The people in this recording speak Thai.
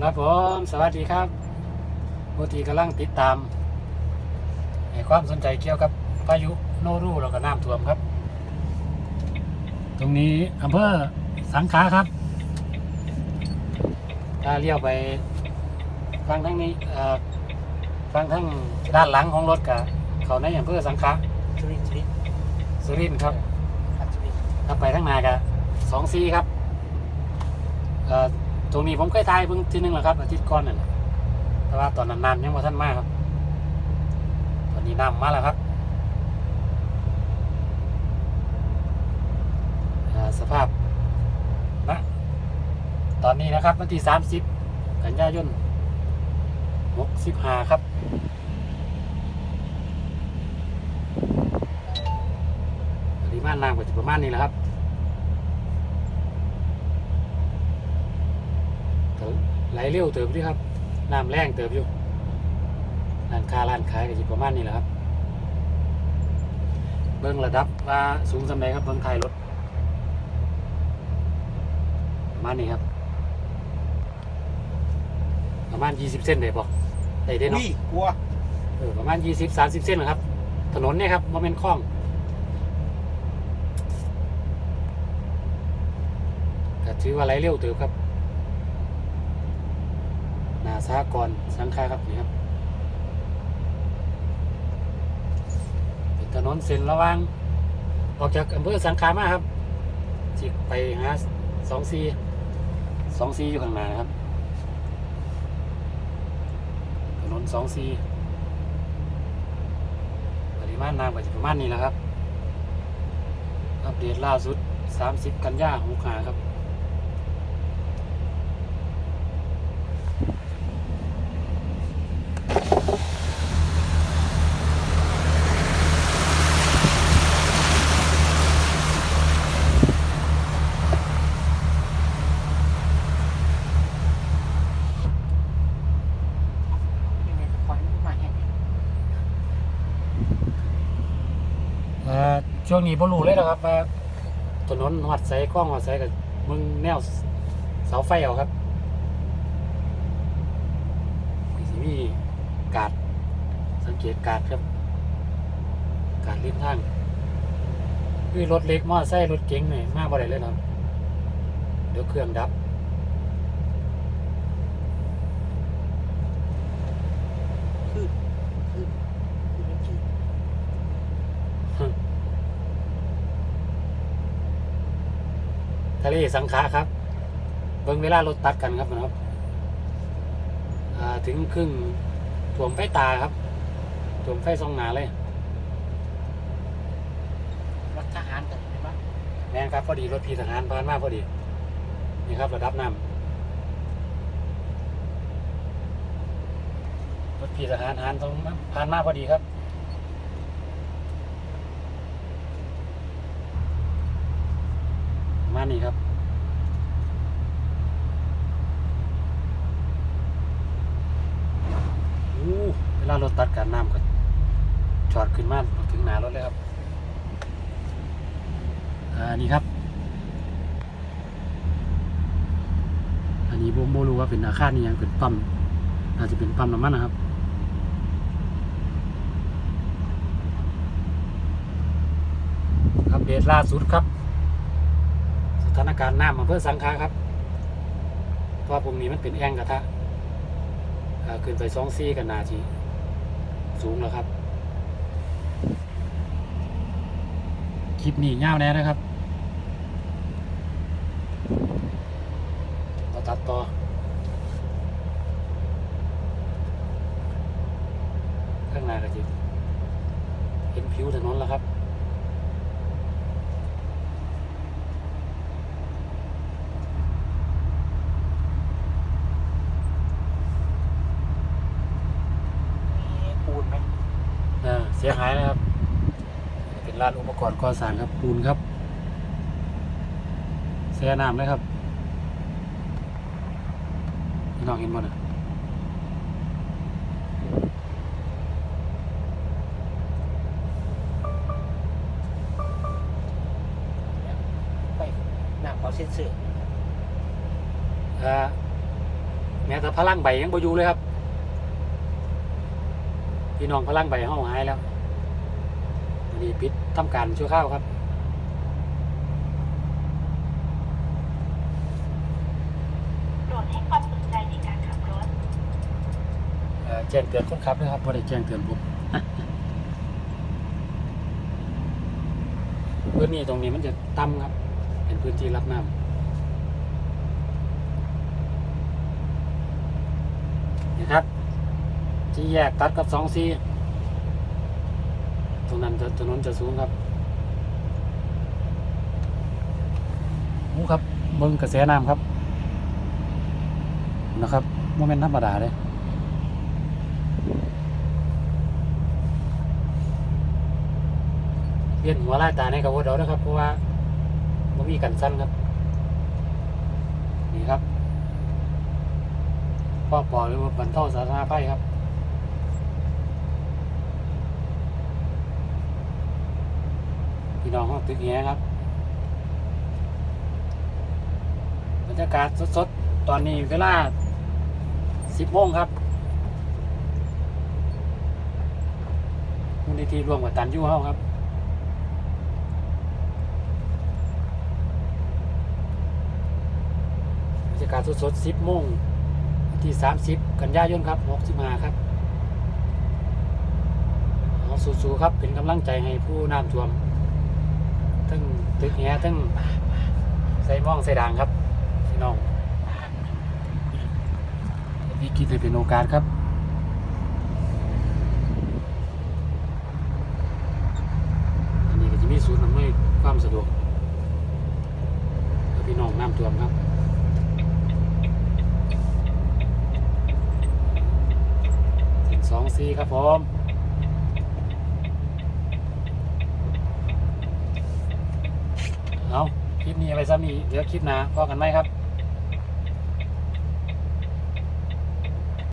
ครับผมสวัสดีครับปกติกำลังติดตามให้ความสนใจเกี่ยวกับพายุโนรูแล้วก็น้ำท่วมครับ ตรงนี้อำเภอสังขลาครับถ้าเลี้ยวไปฟังทั้งนี้เอ่อฟังทั้งด้านหลังของรถกับเขาในอำเภอสังขลาสุรินทร์สุรินทร์สุรินทร์ครับครับสุรินทร์ถ้าไปทั้งนากับสองซีครับเอ่อ ตรงนี้ผมเคยทายเพิ่งทีนึงแหละครับอาทิตย์ก่อนนั่นแหละแต่ว่าตอนนั้นน้ำยังไม่ท่านมากครับ ตอนนี้น้ำมาแล้วครับสภาพนะตอนนี้นะครับวันที่สามสิบกันยายนหกสิบห้าครับปริมาณน้ำก็จะประมาณนี้แหละครับก็ ไหลเร็วเติบด้วยครับน้ำแรงเติบอยู่ร้านค้าร้านขายก็จะประมาณนี้แหละครับ เบิ้งระดับว่าสูงสำใดครับเบิ้งไทายรถประมาณนี้ครับ ประมาณ 20 เส้นได้ปะได้ได้เนาะอุ้ยกลัวเออประมาณ 20 30 เส้นนะครับ ถนนเนี่ยครับมันเป็นคลองก็ถือว่าไหลเร็วเติบครับ นาซากรสังขารครับนี่ครับเป็นถนนเส้นระว่าง ออกจากอำเภอสังขามาครับจิไปหาสองซีสองซีอยู่ข้างหน้านะครับถนนสองซีปริมาณน้ำก็จะประมาณนี้แหละครับ อัปเดตล่าสุด 30 กันยาหกหาครับ ยังไงก็คอยมันมาแห้ง เอ่อ ช่วงนี้บ่รู้เลยนะครับว่าถนนหอดใสกล้องหอดใสกับมึงแนวเสาไฟเอาครับสิมีกาดสังเกตกาดครับ กาดริมทางคือรถเล็กมอไซค์รถเก๋งเนี่ยมากบ่ได้เลยนครับเดี๋ยวเครื่องดับ คือคือคือมันคือ ทะเลสังขะครับ เบิ่งเวลารถตัดกันครับนะครับอ่าถึงครึ่งถ่วมไฟตาครับถ่วมไฟสองหนาเลยรถทหารกันเห็นไหมแม่นครับพอดีรถพีทหารผ่านมาพอดี นี่ครับระดับน้ำรถพีทหารหารตรงมาผ่านมาพอดีครับ มา นี่ครับอู้เวลารถตัดการน้ำก็จอดขึ้นมาถึงหนารถเลยครับอ่านี่ครับ อันนี้ผมไม่รู้ว่าเป็นอาคารนี่ยังเป็นปั๊มอาจจะเป็นปั๊มน้ำมันนะครับอัปเดตล่าสุดครับ ถานการณ์น้ำอำเภอสังขาครับเพราะว่าพวกนี้มันเป็นแอ่งกระทะอ่าขึ้นไปสองซี่กันนาทีสูงแล้วครับ คลิปนี้ยาวแน่นะครับเราตัดต่อข้างหน้าก็จะเห็นผิวถนนแล้วครับ มีปู นไหมอ่าเสียหายนะครับ เป็นร้านอุปกรณ์ก่อสร้างครับปูนครับเสียน้ำเลยครับพี่น้องเห็นบ่นะไปหน้าขอเส้นเสืออ่าแม้แต่พลังใบยังบ่อยู่เลยครับ พี่น้องพลังใบห้าหายแล้ววันนี้ปิดทำการชั่วข้าวครับโปรดให้ความสนใจในการขับรถเอ่อแจ้งเตือนคนขับด้วยครับบ่ได้แจ้งเตือนผมพื้นที่ตรงนี้มันจะต่ำครับ เป็นพื้นที่รับน้ำนี่ครับ ที่แยกตัดกับสองซีตรงนั้นจะถนนจะสูงครับโอ้ครับเบิ่งกระแสน้ำครับ นะครับโมเมนต์ธรรมดาเลยเวียนหัวไล่ตาในกระโวดเอานะครับ เพราะว่าไม่มีกันสั้นครับ นี่ครับพ่อปอหรือว่าบรรเทาสาธารณภัยครับ น้องห้องตึกแง่ครับบรรยากาศสดๆ ตอนนี้เวลา10โมงครับมูลนิธิรวมกับตันยูเฮาครับบรรยากาศสดๆ10โมงวันที่30กันยายนครับ65ครับเอาสู้ๆครับเป็นกำลังใจให้ผู้น้ำท่วม ทั้งตึกแหทั้งใส่ม่องใส่ด่างครับพี่น้องวิกฤตเลยเป็นโอกาสครับอันนี้ก็จะมีศูนย์อำนวยความสะดวกพี่น้องน้ำท่วมครับสิบสองซีครับผม เอาคลิปนี้เอาไปซ้ำอีกเดี๋ยวคลิปหน้าพอกันไหมครับ